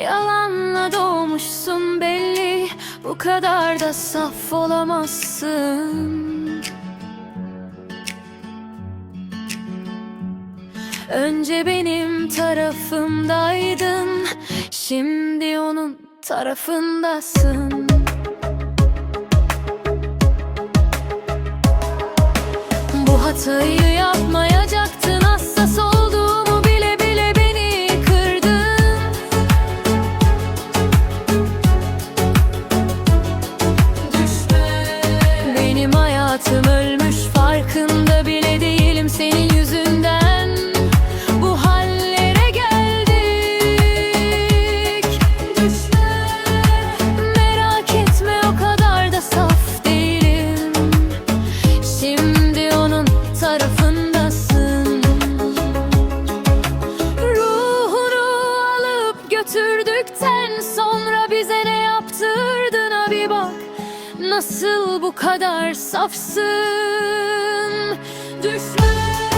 Yalanla doğmuşsun belli Bu kadar da saf olamazsın. Önce benim tarafımdaydın Şimdi onun tarafındasın. Bu hatayı yapmayacaktın Benim hayatım ölmüş farkında bile değilim senin yüzünden. Bu hallere geldik. Merak etme o kadar da saf değilim. Şimdi onun tarafındasın. Ruhunu alıp götürdükten Nasıl bu kadar safsın? Düşman